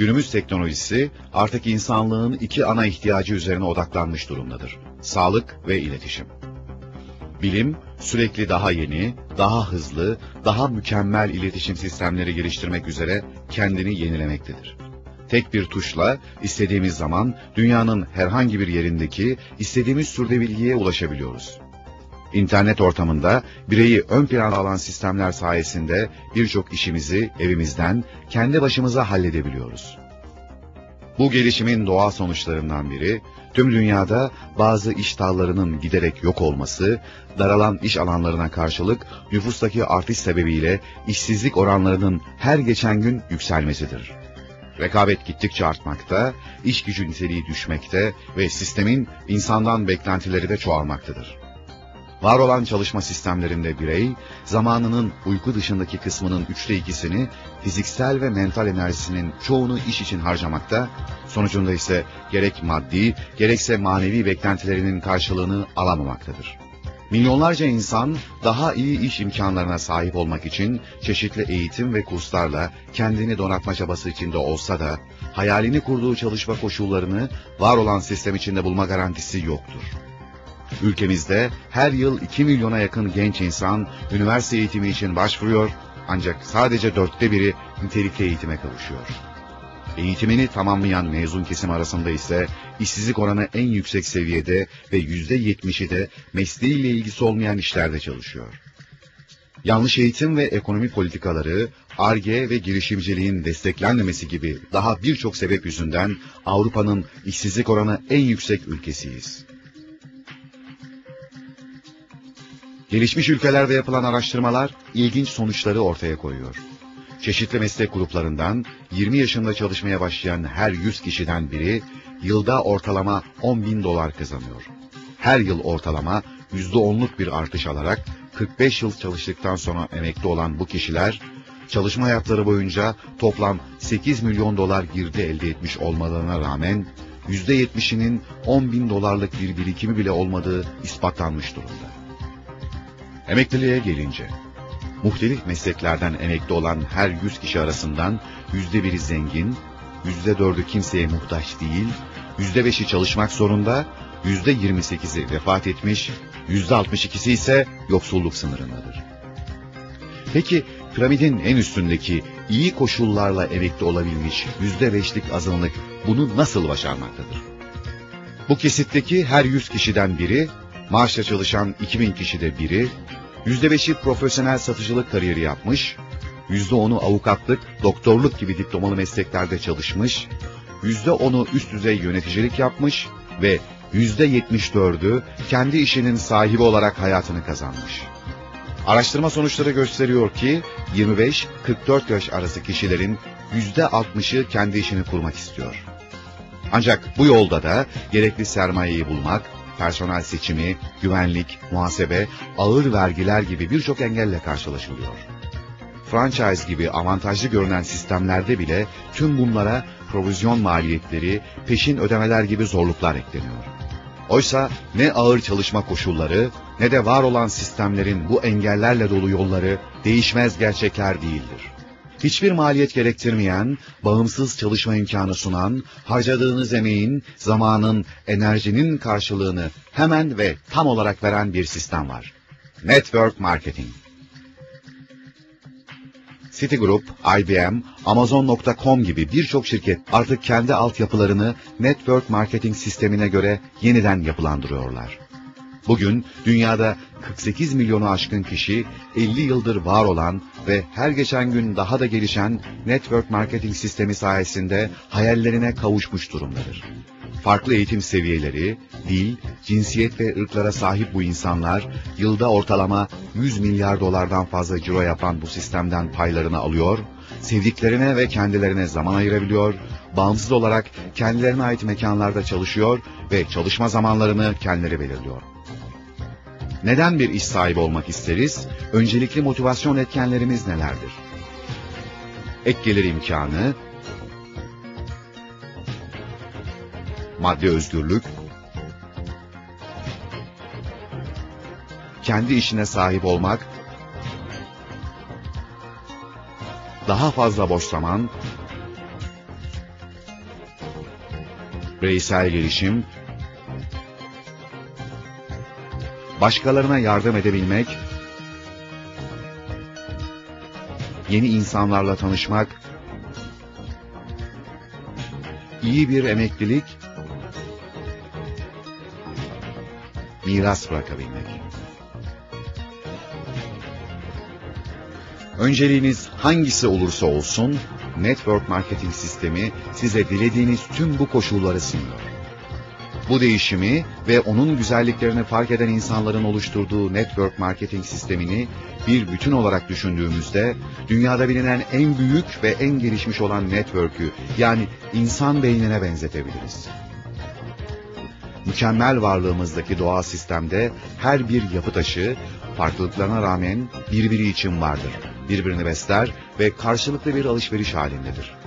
Günümüz teknolojisi artık insanlığın iki ana ihtiyacı üzerine odaklanmış durumdadır. Sağlık ve iletişim. Bilim, sürekli daha yeni, daha hızlı, daha mükemmel iletişim sistemleri geliştirmek üzere kendini yenilemektedir. Tek bir tuşla istediğimiz zaman dünyanın herhangi bir yerindeki istediğimiz türde bilgiye ulaşabiliyoruz. İnternet ortamında bireyi ön plana alan sistemler sayesinde birçok işimizi evimizden kendi başımıza halledebiliyoruz. Bu gelişimin doğal sonuçlarından biri, tüm dünyada bazı iş dallarının giderek yok olması, daralan iş alanlarına karşılık nüfustaki artış sebebiyle işsizlik oranlarının her geçen gün yükselmesidir. Rekabet gittikçe artmakta, iş gücü niteliği düşmekte ve sistemin insandan beklentileri de çoğalmaktadır. Var olan çalışma sistemlerinde birey, zamanının uyku dışındaki kısmının üçte ikisini fiziksel ve mental enerjisinin çoğunu iş için harcamakta, sonucunda ise gerek maddi gerekse manevi beklentilerinin karşılığını alamamaktadır. Milyonlarca insan daha iyi iş imkanlarına sahip olmak için çeşitli eğitim ve kurslarla kendini donatma çabası içinde olsa da hayalini kurduğu çalışma koşullarını var olan sistem içinde bulma garantisi yoktur. Ülkemizde her yıl 2 milyona yakın genç insan üniversite eğitimi için başvuruyor ancak sadece dörtte biri nitelikli eğitime kavuşuyor. Eğitimini tamamlayan mezun kesim arasında ise işsizlik oranı en yüksek seviyede ve yüzde yetmişi de mesleğiyle ilgisi olmayan işlerde çalışıyor. Yanlış eğitim ve ekonomi politikaları, ARGE ve girişimciliğin desteklenmemesi gibi daha birçok sebep yüzünden Avrupa'nın işsizlik oranı en yüksek ülkesiyiz. Gelişmiş ülkelerde yapılan araştırmalar ilginç sonuçları ortaya koyuyor. Çeşitli meslek gruplarından 20 yaşında çalışmaya başlayan her 100 kişiden biri yılda ortalama 10 bin dolar kazanıyor. Her yıl ortalama %10'luk bir artış alarak 45 yıl çalıştıktan sonra emekli olan bu kişiler çalışma hayatları boyunca toplam 8 milyon dolar girdi elde etmiş olmalarına rağmen %70'inin 10 bin dolarlık bir birikimi bile olmadığı ispatlanmış durumda. Emekliliğe gelince, muhtelif mesleklerden emekli olan her 100 kişi arasından yüzde biri zengin, yüzde dördü kimseye muhtaç değil, yüzde beşi çalışmak zorunda, yüzde yirmi sekizi vefat etmiş, yüzde altmış ikisi ise yoksulluk sınırındadır. Peki piramidin en üstündeki iyi koşullarla emekli olabilmiş yüzde beşlik azınlık bunu nasıl başarmaktadır? Bu kesitteki her yüz kişiden biri, maaşla çalışan 2000 kişide biri, %5'i profesyonel satıcılık kariyeri yapmış, %10'u avukatlık, doktorluk gibi diplomalı mesleklerde çalışmış, %10'u üst düzey yöneticilik yapmış ve %74'ü kendi işinin sahibi olarak hayatını kazanmış. Araştırma sonuçları gösteriyor ki 25-44 yaş arası kişilerin %60'ı kendi işini kurmak istiyor. Ancak bu yolda da gerekli sermayeyi bulmak, personel seçimi, güvenlik, muhasebe, ağır vergiler gibi birçok engelle karşılaşılıyor. Franchise gibi avantajlı görünen sistemlerde bile tüm bunlara provizyon maliyetleri, peşin ödemeler gibi zorluklar ekleniyor. Oysa ne ağır çalışma koşulları ne de var olan sistemlerin bu engellerle dolu yolları değişmez gerçekler değildir hiçbir maliyet gerektirmeyen, bağımsız çalışma imkanı sunan, harcadığınız emeğin, zamanın, enerjinin karşılığını hemen ve tam olarak veren bir sistem var. Network Marketing. Citigroup, IBM, Amazon.com gibi birçok şirket artık kendi altyapılarını network marketing sistemine göre yeniden yapılandırıyorlar. Bugün dünyada 48 milyonu aşkın kişi 50 yıldır var olan ve her geçen gün daha da gelişen network marketing sistemi sayesinde hayallerine kavuşmuş durumdadır. Farklı eğitim seviyeleri, dil, cinsiyet ve ırklara sahip bu insanlar yılda ortalama 100 milyar dolardan fazla ciro yapan bu sistemden paylarını alıyor, sevdiklerine ve kendilerine zaman ayırabiliyor, bağımsız olarak kendilerine ait mekanlarda çalışıyor ve çalışma zamanlarını kendileri belirliyor. Neden bir iş sahibi olmak isteriz? Öncelikli motivasyon etkenlerimiz nelerdir? Ek gelir imkanı, maddi özgürlük, kendi işine sahip olmak, daha fazla boş zaman, bireysel gelişim, başkalarına yardım edebilmek, yeni insanlarla tanışmak, iyi bir emeklilik, miras bırakabilmek. Önceliğiniz hangisi olursa olsun, network marketing sistemi size dilediğiniz tüm bu koşulları sunuyor. Bu değişimi ve onun güzelliklerini fark eden insanların oluşturduğu network marketing sistemini bir bütün olarak düşündüğümüzde dünyada bilinen en büyük ve en gelişmiş olan network'ü yani insan beynine benzetebiliriz. Mükemmel varlığımızdaki doğal sistemde her bir yapı taşı farklılıklarına rağmen birbiri için vardır. Birbirini besler ve karşılıklı bir alışveriş halindedir.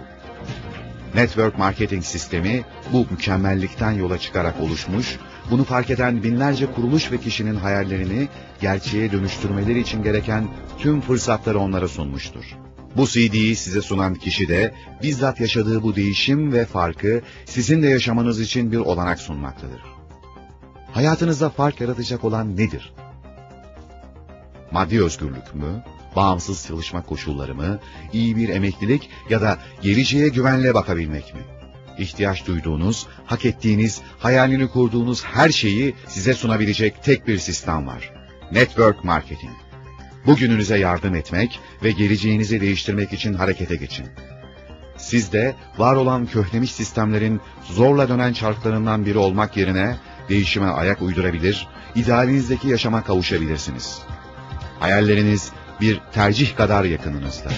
Network marketing sistemi bu mükemmellikten yola çıkarak oluşmuş, bunu fark eden binlerce kuruluş ve kişinin hayallerini gerçeğe dönüştürmeleri için gereken tüm fırsatları onlara sunmuştur. Bu CD'yi size sunan kişi de bizzat yaşadığı bu değişim ve farkı sizin de yaşamanız için bir olanak sunmaktadır. Hayatınızda fark yaratacak olan nedir? Maddi özgürlük mü? Bağımsız çalışma koşulları mı, iyi bir emeklilik ya da geleceğe güvenle bakabilmek mi? İhtiyaç duyduğunuz, hak ettiğiniz, hayalini kurduğunuz her şeyi size sunabilecek tek bir sistem var. Network Marketing. Bugününüze yardım etmek ve geleceğinizi değiştirmek için harekete geçin. Siz de var olan köhnemiş sistemlerin zorla dönen çarklarından biri olmak yerine değişime ayak uydurabilir, idealinizdeki yaşama kavuşabilirsiniz. Hayalleriniz bir tercih kadar yakınınızda.